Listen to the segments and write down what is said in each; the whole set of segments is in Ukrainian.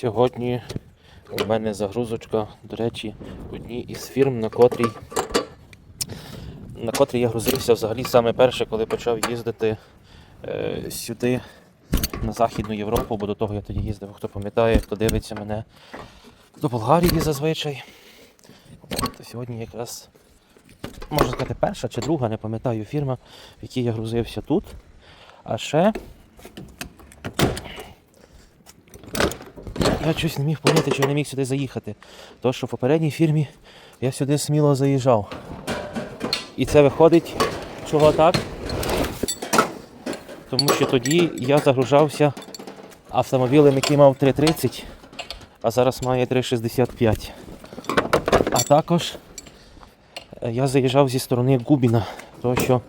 Сьогодні у мене загрузочка, до речі, одній із фірм, на котрій, на котрій я грузився взагалі саме перше, коли почав їздити е, сюди, на Західну Європу, бо до того я тоді їздив, хто пам'ятає, хто дивиться мене до Болгарії зазвичай. То сьогодні якраз, можна сказати, перша чи друга, не пам'ятаю, фірма, в якій я грузився тут. А ще я щось не міг поняти, чи я не міг сюди заїхати. Тому що в попередній фірмі я сюди сміло заїжджав. І це виходить, чого так? Тому що тоді я загружався автомобілем, який мав 3.30, а зараз має 3.65. А також е, я заїжджав зі сторони Губіна, тому що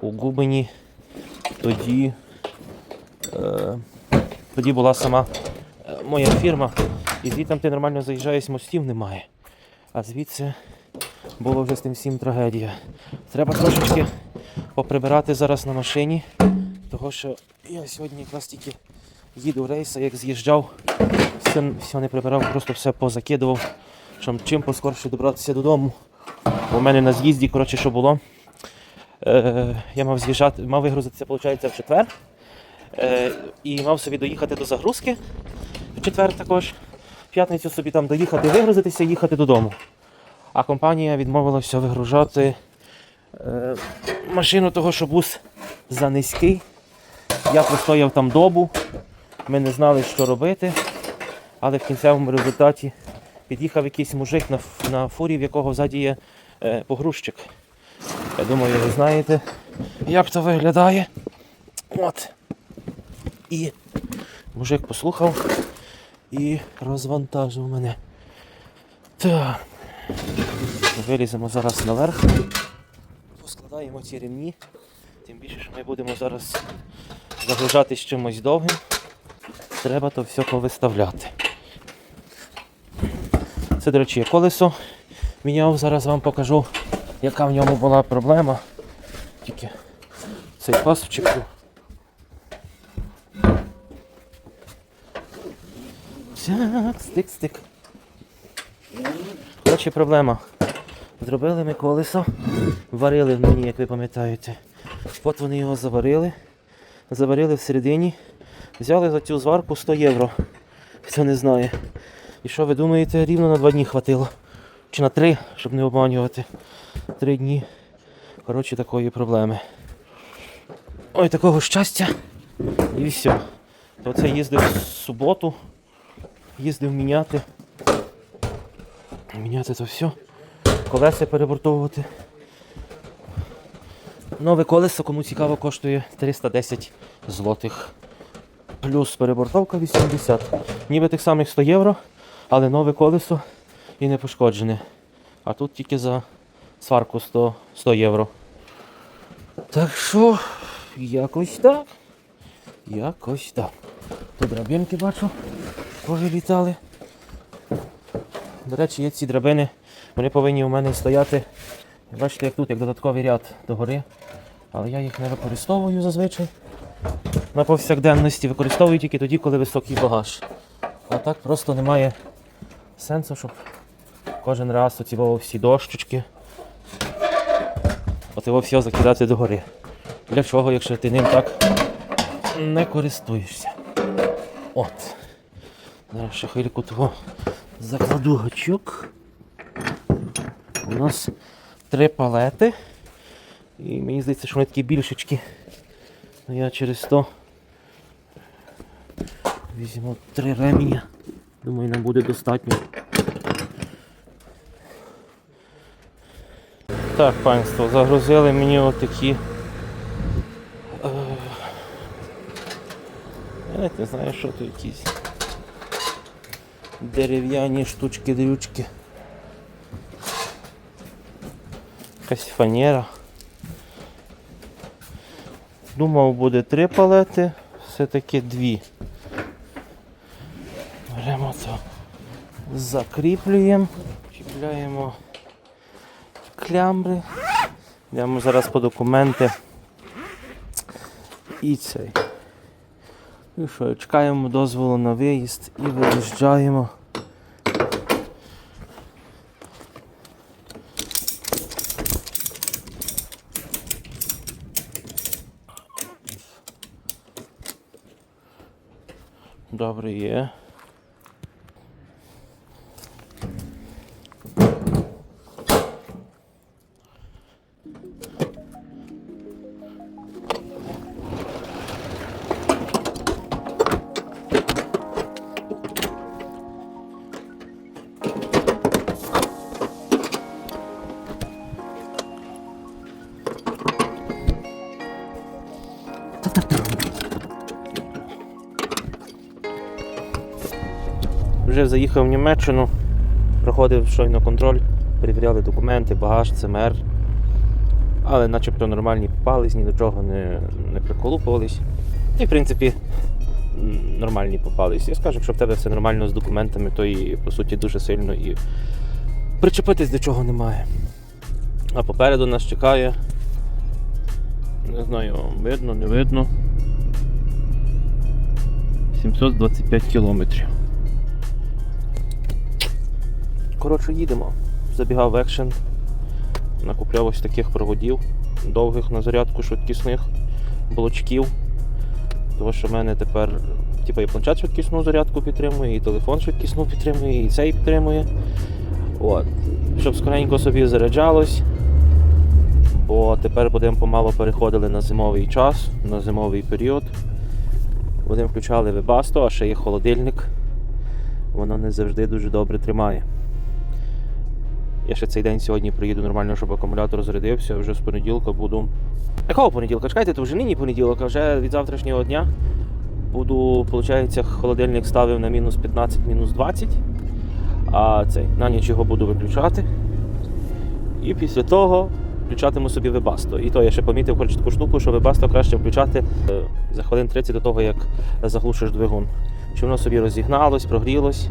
у Губині тоді, е, тоді була сама моя фірма, і звідти ти нормально заїжджаєш, мостів немає. А звідси було вже з тим всім трагедія. Треба трошечки поприбирати зараз на машині, того що я сьогодні якраз тільки їду рейса, як з'їжджав, все, все не прибирав, просто все позакидував, щоб чим поскорше добратися додому. В мене на з'їзді, коротше, що було. Е, я мав з'їжджати, мав вигрузитися, виходить, в четвер. Е, і мав собі доїхати до загрузки в четвер також. В п'ятницю собі там доїхати, вигрузитися і їхати додому. А компанія відмовилася вигружати е, машину того, що бус за низький. Я простояв там добу, ми не знали, що робити, але в кінцевому результаті під'їхав якийсь мужик на, на фурі, в якого ззаді є е, погрузчик. Я думаю, ви знаєте, як то виглядає. От. І мужик послухав і розвантажив мене. Так. Виліземо зараз наверх. Поскладаємо ці ремні. Тим більше, що ми будемо зараз загружатись чимось довгим. Треба то все повиставляти. Це, до речі, колесо міняв. Зараз вам покажу, яка в ньому була проблема. Тільки цей пас вчеплю. Так, стик, стик. Коротше, проблема. Зробили ми колесо, варили в мені, як ви пам'ятаєте. От вони його заварили. Заварили всередині. Взяли за цю зварку 100 євро. Хто не знає. І що ви думаєте, рівно на два дні хватило. Чи на три, щоб не обманювати. Три дні. Коротше, такої проблеми. Ой, такого щастя. І все. То це їздив в суботу. Їздив міняти. Міняти це все. Колеса перебортовувати. Нове колесо, кому цікаво, коштує 310 злотих. Плюс перебортовка 80. Ніби тих самих 100 євро, але нове колесо і не пошкоджене. А тут тільки за сварку 100, 100 євро. Так що, якось так. Якось так. Тут драбинки бачу, повилітали. До речі, є ці драбини, вони повинні у мене стояти. Бачите, як тут, як додатковий ряд догори. Але я їх не використовую зазвичай. На повсякденності використовую тільки тоді, коли високий багаж. А так просто немає сенсу, щоб кожен раз оці всі дощечки. От його все закидати догори. Для чого, якщо ти ним так не користуєшся? От. Зараз ще хвильку того закладу гачок. У нас три палети. І мені здається, що вони такі більшечки. Ну, Я через то візьму три реміння. Думаю, нам буде достатньо. Так, панство, загрузили мені отакі. е, Я не знаю, що тут якісь дерев'яні штучки-дрючки. Якась фанера. Думав буде три палети, все-таки дві. Беремо це, закріплюємо, чіпляємо клямбри. Йдемо зараз по документи. І цей. І що, чекаємо дозволу на виїзд і виїжджаємо. Добре є. Заїхав в Німеччину, проходив щойно контроль, перевіряли документи, багаж, ЦМР. Але начебто нормальні попались, ні до чого не, не приколупувались. І в принципі нормальні попались. Я скажу, якщо в тебе все нормально з документами, то і по суті дуже сильно і причепитись до чого немає. А попереду нас чекає. Не знаю, видно, не видно. 725 кілометрів. Коротше, їдемо. Забігав екшен. Накупляв ось таких проводів, довгих на зарядку швидкісних, блочків. Тому що в мене тепер типу, і планшет швидкісну зарядку підтримує, і телефон швидкісну підтримує, і цей підтримує. От. Щоб скоренько собі заряджалось. Бо тепер будемо помало переходили на зимовий час, на зимовий період. Будемо включали Webasto, а ще є холодильник. Воно не завжди дуже добре тримає. Я ще цей день сьогодні приїду нормально, щоб акумулятор зарядився. Вже з понеділка буду. Якого понеділка? Чекайте, то вже нині понеділок, а вже від завтрашнього дня буду, виходить, холодильник ставив на мінус 15, мінус 20. А цей на ніч його буду виключати. І після того включатиму собі Webasto. І то я ще помітив хоч таку штуку, що Webasto краще включати е, за хвилин 30 до того, як заглушиш двигун. Чи воно собі розігналось, прогрілось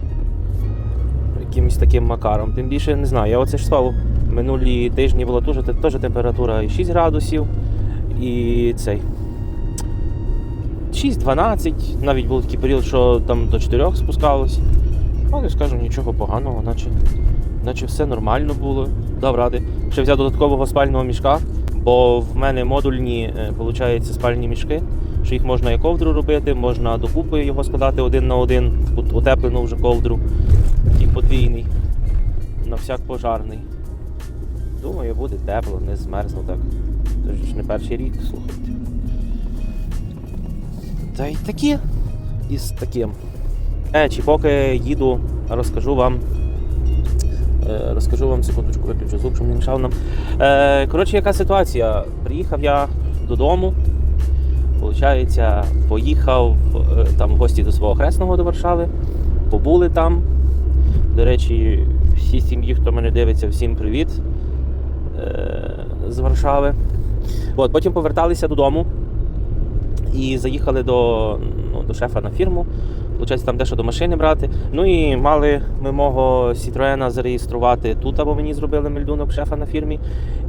якимось таким макаром. Тим більше не знаю. Я оце ж славу минулі тижні була теж, теж температура і 6 градусів, і цей. 6-12, навіть був такий період, що там до 4 спускалось. Але скажу, нічого поганого, наче, наче все нормально було. Дав ради. Ще взяв додаткового спального мішка, бо в мене модульні, виходить, спальні мішки, що їх можна і ковдру робити, можна докупи його складати один на один, утеплену вже ковдру, такий подвійний, на всяк пожарний. Думаю, буде тепло, не змерзну так. Це ж не перший рік, слухайте. Та й такі із таким. Е, чи поки їду, розкажу вам. Е, розкажу вам секундочку, виключу звук, щоб не мішав нам. Е, коротше, яка ситуація? Приїхав я додому. Получається, поїхав е, там в гості до свого хресного до Варшави. Побули там. До речі, всі сім'ї, хто мене дивиться, всім привіт е, з Варшави. От, потім поверталися додому і заїхали до, ну, до шефа на фірму. Получається, там дещо до машини брати. Ну і мали ми мого Citroena зареєструвати тут, або мені зробили мельдунок шефа на фірмі.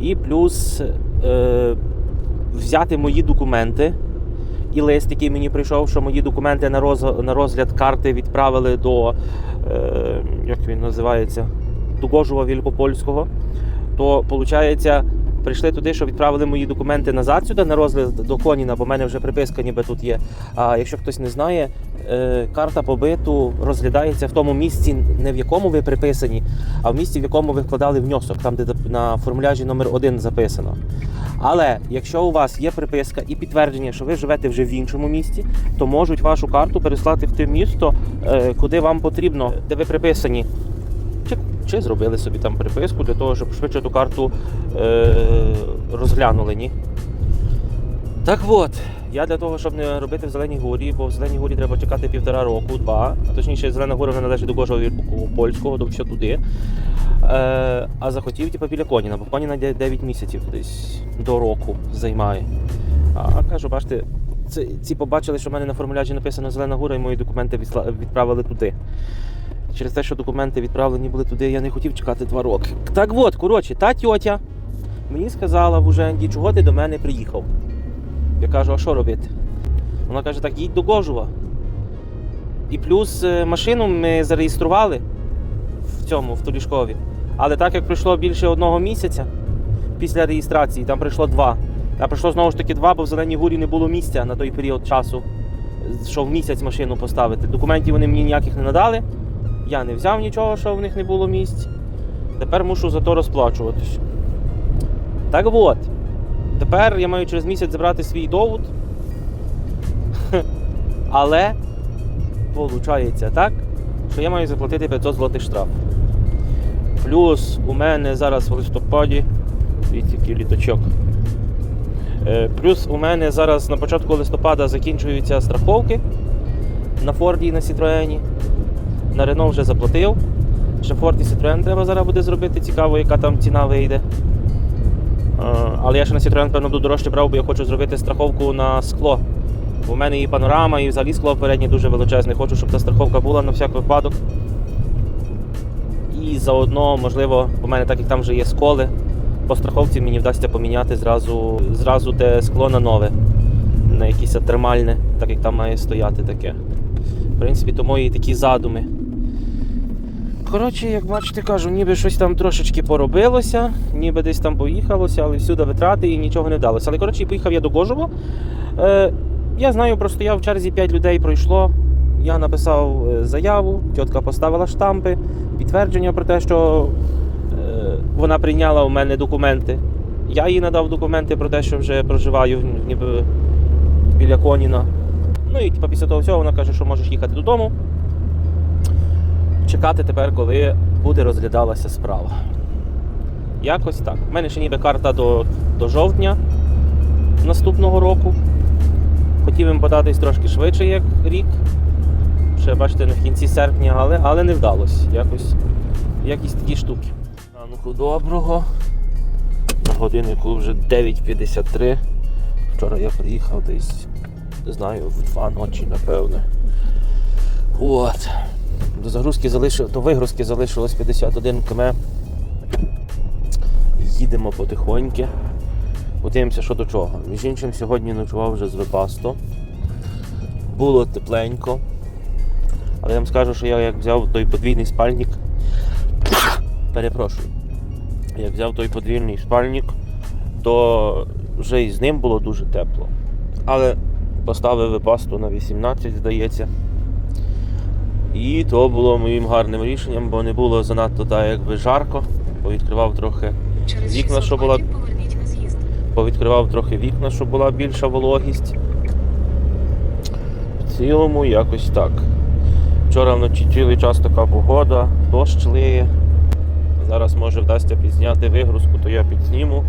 І плюс е, взяти мої документи. І лист, який мені прийшов, що мої документи на, роз, на розгляд карти відправили до, е, як він називається, до Гожува Вількопольського. То, виходить, прийшли туди, що відправили мої документи назад сюди на розгляд до Коніна, бо в мене вже приписка ніби тут є. А якщо хтось не знає, е, карта побиту розглядається в тому місці, не в якому ви приписані, а в місці, в якому ви вкладали внесок, там, де на формуляжі номер 1 записано. Але якщо у вас є приписка і підтвердження, що ви живете вже в іншому місті, то можуть вашу карту переслати в те місто, е, куди вам потрібно, де ви приписані. Чи, зробили собі там приписку для того, щоб швидше ту карту е, розглянули, ні? Так от, я для того, щоб не робити в Зеленій горі, бо в Зеленій горі треба чекати півтора року, два. А точніше, Зелена гора вона належить до Гожого польського, до все туди. Е, а захотів типу, біля Коніна, бо Коніна 9 місяців десь до року займає. А кажу, бачите, ці, ці побачили, що в мене на формуляжі написано Зелена гора, і мої документи відправили туди. Через те, що документи відправлені були туди, я не хотів чекати два роки. Так от, коротше, та тьотя мені сказала в Уженді, чого ти до мене приїхав. Я кажу, а що робити? Вона каже, так їдь до Гожува. І плюс е, машину ми зареєстрували в цьому, в Толішкові. Але так як пройшло більше одного місяця після реєстрації, там прийшло два. А прийшло знову ж таки два, бо в Зеленій Гурі не було місця на той період часу, що в місяць машину поставити. Документів вони мені ніяких не надали. Я не взяв нічого, що в них не було місць. Тепер мушу за то розплачуватись. Так от. Тепер я маю через місяць забрати свій довод. Але виходить так, що я маю заплатити 500 злотих штраф. Плюс у мене зараз в листопаді. Який літочок. Е, Плюс у мене зараз на початку листопада закінчуються страховки на Форді і на Citroen. На Рено вже заплатив. Ще Ford і Citroen треба зараз буде зробити. Цікаво, яка там ціна вийде. Е, Але я ще на Citroen, певно, буду дорожче брав, бо я хочу зробити страховку на скло. Бо У мене і панорама, і взагалі скло переднє дуже величезне. Хочу, щоб та страховка була на всяк випадок. І заодно, можливо, у мене так як там вже є сколи, по страховці мені вдасться поміняти зразу, зразу те скло на нове, на якесь термальне, так як там має стояти таке. В принципі, то мої такі задуми. Коротше, як бачите, кажу, ніби щось там трошечки поробилося, ніби десь там поїхалося, але всюди витрати і нічого не вдалося. Але коротше, поїхав я до Гожево. Е, я знаю, просто я в черзі 5 людей пройшло. Я написав е, заяву, тітка поставила штампи, підтвердження про те, що е, вона прийняла у мене документи. Я їй надав документи про те, що вже проживаю ніби біля Коніна. Ну і типу, після того всього вона каже, що можеш їхати додому. Чекати тепер, коли буде розглядалася справа. Якось так. У мене ще ніби карта до, до жовтня наступного року. Хотів їм податись трошки швидше, як рік. Ще бачите, не в кінці серпня, але, але не вдалося. Якось якісь такі штуки. Ранку доброго. На годиннику вже 9.53. Вчора я приїхав десь, не знаю, в 2 ночі, напевне. От. До загрузки залишив, до вигрузки залишилось 51 км. Їдемо потихоньки. Подивимося, що до чого. Між іншим, сьогодні ночував вже з Вебасто. Було тепленько. Але я вам скажу, що я як взяв той подвійний спальник. Перепрошую. Як взяв той подвійний спальник, то вже і з ним було дуже тепло. Але поставив вебасту на 18, здається. І то було моїм гарним рішенням, бо не було занадто так, якби жарко. Повідкривав трохи Вікна, що була- повідкривав трохи вікна, щоб була більша вологість. В цілому якось так. Вчора вночі цілий час така погода, дощ лиє. Зараз може вдасться підзняти вигрузку, то я підзніму.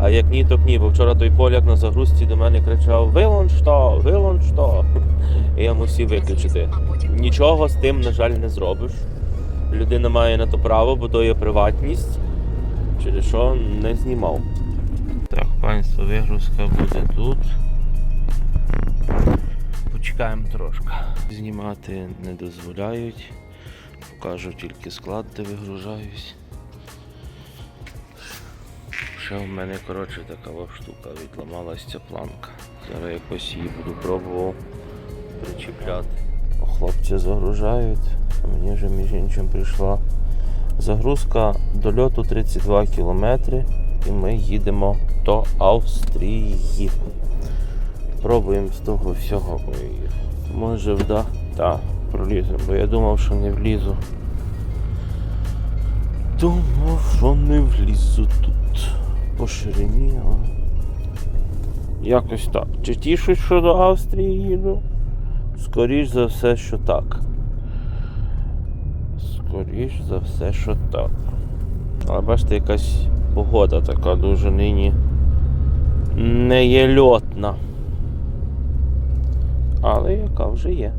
А як ні, то ні, бо вчора той поляк на загрузці до мене кричав Вилон що, вилон що. І я мусив виключити. Нічого з тим, на жаль, не зробиш. Людина має на то право, бо то є приватність, через що не знімав. Так, панство, вигрузка буде тут. Почекаємо трошки. Знімати не дозволяють. Покажу тільки склад, де вигружаюсь. Ще в мене коротше така штука відламалась ця планка. Зараз якось її буду пробував причіпляти. О, Хлопці загружають, мені вже між іншим прийшла загрузка до льоту 32 кілометри і ми їдемо до Австрії. Пробуємо з того всього. Може вда. Так, проліземо, бо я думав, що не влізу. Думав, що не влізу тут по ширині, а якось так. Чи тішусь, що до Австрії їду? Скоріш за все, що так. Скоріш за все, що так. Але бачите, якась погода така дуже нині не є льотна. Але яка вже є.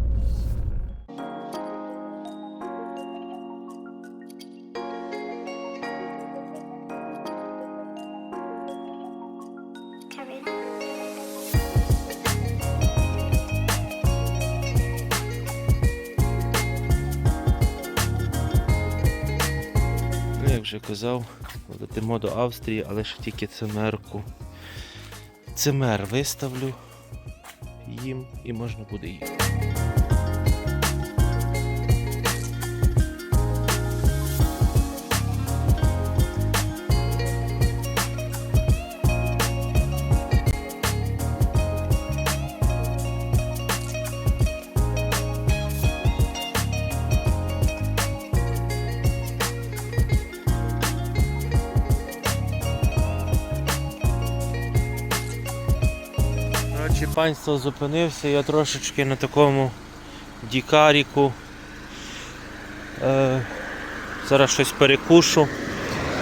Казав, летимо до Австрії, але ще тільки цемерку. Цемер виставлю їм і можна буде їхати. Панство зупинився, я трошечки на такому дікаріку. Е, зараз щось перекушу.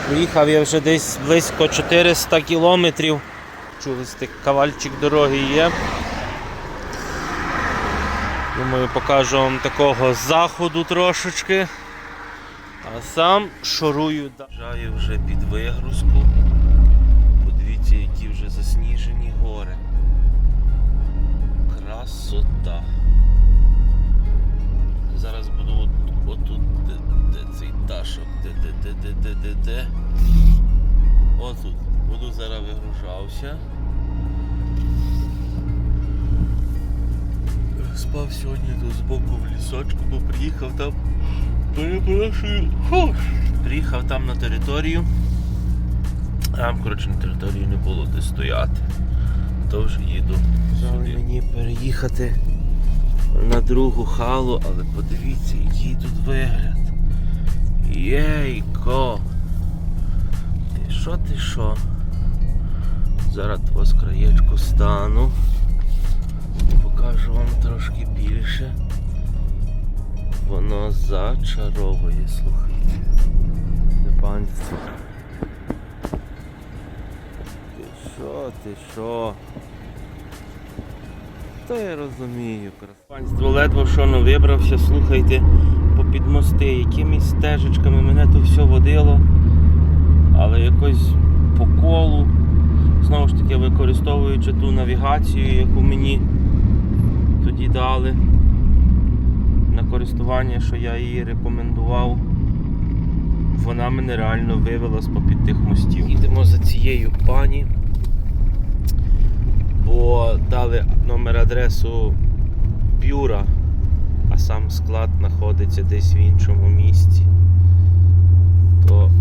Проїхав я вже десь близько 400 кілометрів. Чули, так кавальчик дороги є. Думаю, покажу вам такого заходу трошечки. А сам шурую далі вже під вигрузку. Сьогодні тут збоку в лісочку, бо приїхав там. Перепрошую. Фу. Приїхав там на територію. Там, коротше, на території не було де стояти. То вже їду. сюди. мені переїхати на другу халу, але подивіться, який тут вигляд. Єйко. Ти що, ти що? Зараз вас краєчку стану. Більше. Воно зачаровує, слухайте. Це панство. Ти що, ти що? Та я розумію. Панство ледве що ну вибрався, слухайте, попід мости, якимись стежечками мене то все водило, але якось по колу, знову ж таки використовуючи ту навігацію, яку мені тоді дали на користування, що я її рекомендував, вона мене реально вивела з попід тих мостів. Їдемо за цією пані бо дали номер адресу бюра, а сам склад знаходиться десь в іншому місці. То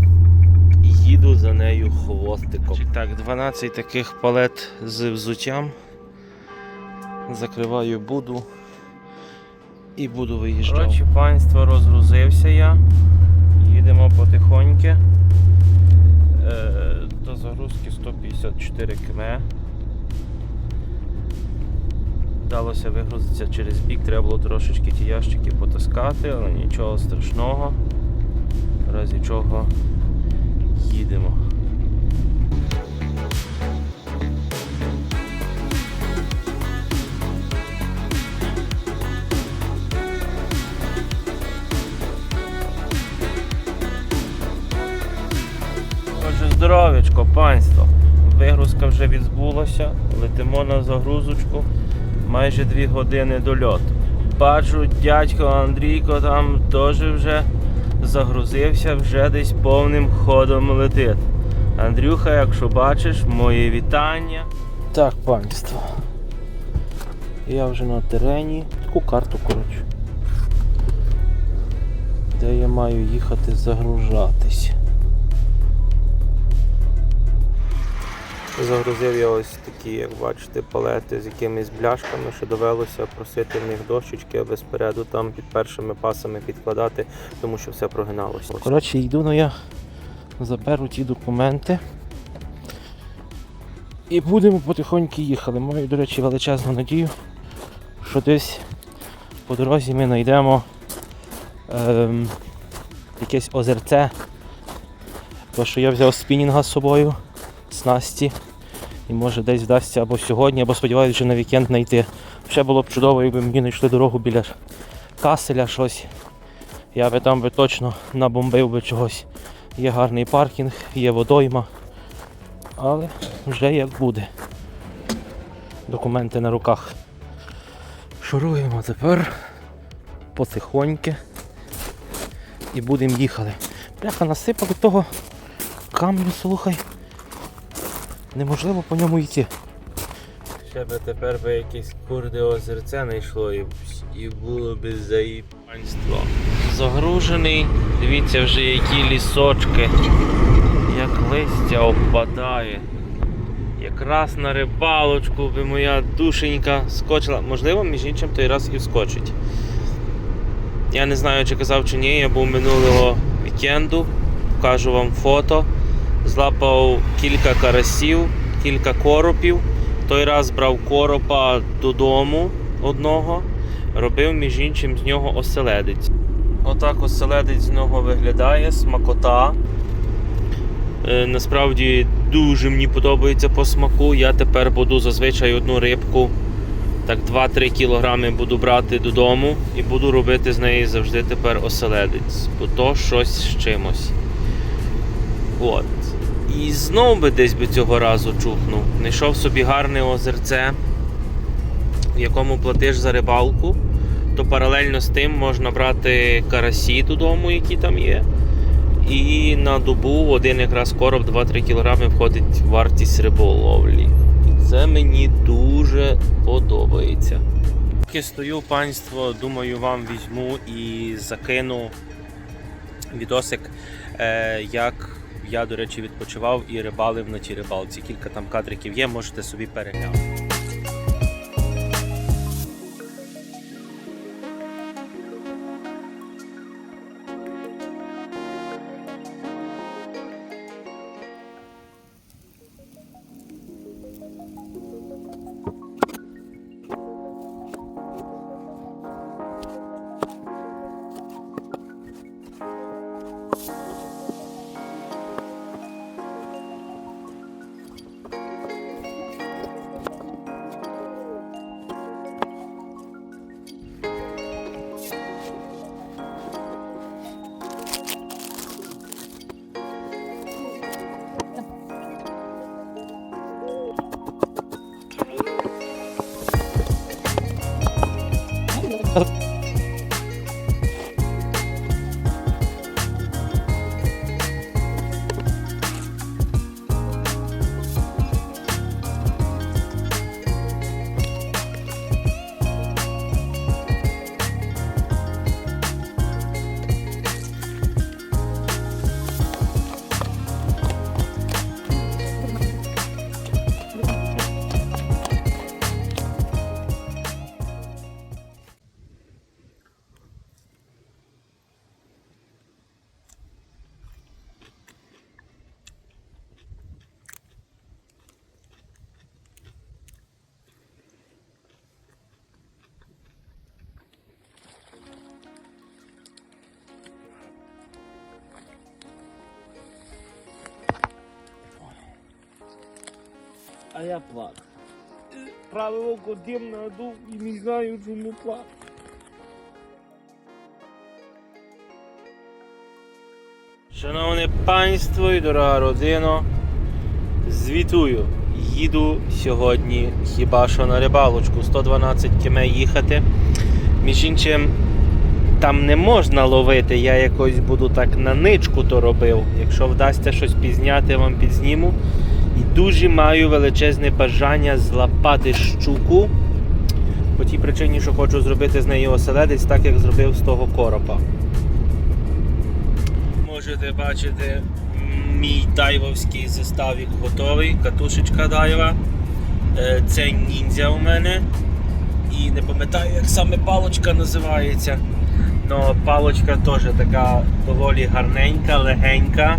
їду за нею хвостиком. Так, 12 таких палет з взуттям. Закриваю буду і буду виїжджати. Коротше, панство розгрузився я. Їдемо потихоньки. Е, до загрузки 154 км. Вдалося вигрузитися через бік, треба було трошечки ті ящики потаскати, але нічого страшного. В разі чого їдемо. Панство. Вигрузка вже відбулася, летимо на загрузочку майже дві години до льоту. Бачу, дядько Андрійко там теж вже загрузився, вже десь повним ходом летить. Андрюха, якщо бачиш, мої вітання. Так, панство. Я вже на терені. Таку карту, коротше. Де я маю їхати загружатись. Загрузив я ось такі, як бачите, палети з якимись бляшками, що довелося просити в них дощечки, аби спереду там під першими пасами підкладати, тому що все прогиналося. Коротше, йду, ну я заберу ті документи. І будемо потихоньку їхати. Маю, до речі, величезну надію, що десь по дорозі ми знайдемо ем, якесь озерце. Бо що я взяв спінінга з собою, снасті. І може десь вдасться або сьогодні, або сподіваюся, що на вікенд знайти. Ще було б чудово, якби мені знайшли дорогу біля каселя щось. Я би там би точно набомбив би чогось. Є гарний паркінг, є водойма. Але вже як буде. Документи на руках. Шуруємо тепер потихоньки і будемо їхати. Бляха насипали того камню, слухай. Неможливо по ньому йти. Ще би тепер би якесь курде озерце знайшло і, і було би заїбанство. Загружений, дивіться вже які лісочки, як листя опадає. Якраз на рибалочку би моя душенька скочила. Можливо, між іншим той раз і скочить. Я не знаю, чи казав чи ні, я був минулого вікенду, покажу вам фото. Злапав кілька карасів, кілька коропів Той раз брав коропа додому одного, робив між іншим з нього оселедець. Отак оселедець з нього виглядає, смакота. Е, насправді дуже мені подобається по смаку. Я тепер буду зазвичай одну рибку, так 2-3 кілограми буду брати додому і буду робити з неї завжди тепер оселедець, бо то щось з чимось. От. І знов би десь би цього разу чухнув. Знайшов собі гарне озерце, в якому платиш за рибалку, то паралельно з тим можна брати карасі додому, які там є. І на добу один якраз короб 2-3 кг входить вартість риболовлі. І це мені дуже подобається. Поки стою, панство, думаю, вам візьму і закину відосик, е, як я, до речі, відпочивав і рибалив на тій рибалці. Кілька там кадриків є, можете собі переглянути. Я плакав. Праве око дим надув і не знаю, чому плакав. Шановне панство і дорога родино, звітую. Їду сьогодні хіба що на рибалочку 112 км їхати. Між іншим, там не можна ловити, я якось буду так на ничку то робив. Якщо вдасться щось пізняти, вам підзніму. І дуже маю величезне бажання злапати щуку. По тій причині, що хочу зробити з неї оселедець, так як зробив з того коропа. Можете бачити, мій дайвовський заставік готовий, катушечка дайва. Е, Це ніндзя у мене. І не пам'ятаю, як саме палочка називається. Но палочка теж така доволі гарненька, легенька.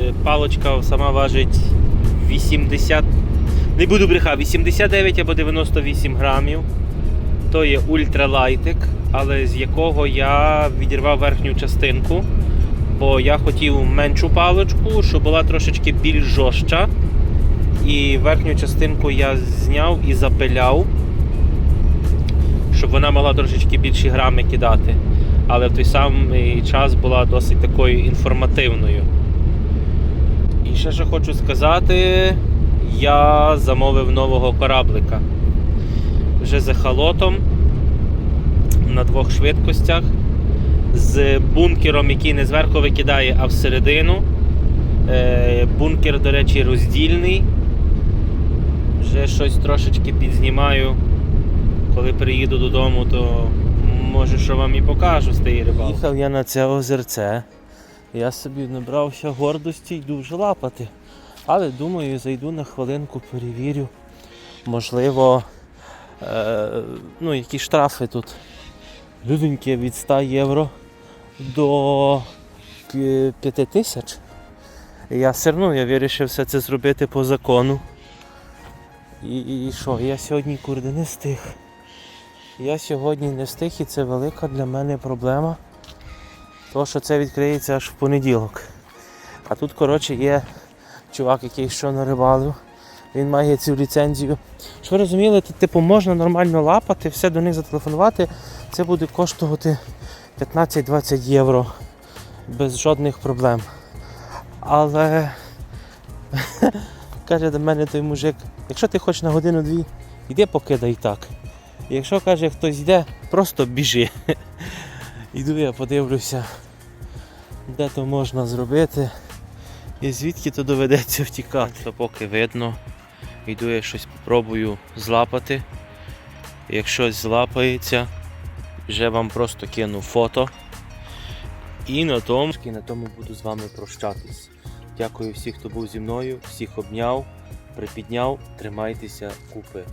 Е, Палочка сама важить 80. Не буду бреха, 89 або 98 грамів. То є ультралайтик, але з якого я відірвав верхню частинку. Бо я хотів меншу паличку, щоб була трошечки більш жорстча. І верхню частинку я зняв і запиляв, щоб вона могла трошечки більші грами кидати. Але в той самий час була досить такою інформативною. Ще що хочу сказати, я замовив нового кораблика. Вже з ехолотом на двох швидкостях з бункером, який не зверху викидає, а всередину. Е, Бункер, до речі, роздільний. Вже щось трошечки підзнімаю. Коли приїду додому, то може що вам і покажу з тієї рибалки. Їхав я на це озерце. Я собі набрався гордості йду вже лапати. Але думаю, зайду на хвилинку, перевірю. Можливо, е, ну, які штрафи тут. Люденьки від 100 євро до 5 тисяч. Я все одно я вирішив все це зробити по закону. І, і, і що? Я сьогодні курди не встиг. Я сьогодні не встиг і це велика для мене проблема. То, що це відкриється аж в понеділок. А тут, коротше, є чувак, який що нарибалив. Він має цю ліцензію. Щоб ви розуміли, тут, типу, можна нормально лапати, все до них зателефонувати. Це буде коштувати 15-20 євро без жодних проблем. Але каже до мене той мужик, якщо ти хочеш на годину-дві, йди покидай так. Якщо каже хтось йде, просто біжи. Іду я подивлюся, де то можна зробити. І звідки то доведеться втікати. То поки видно. Йду я щось спробую злапати. Якщо злапається, вже вам просто кину фото. І на тому, і на тому буду з вами прощатись. Дякую всім, хто був зі мною, всіх обняв, припідняв, тримайтеся купи.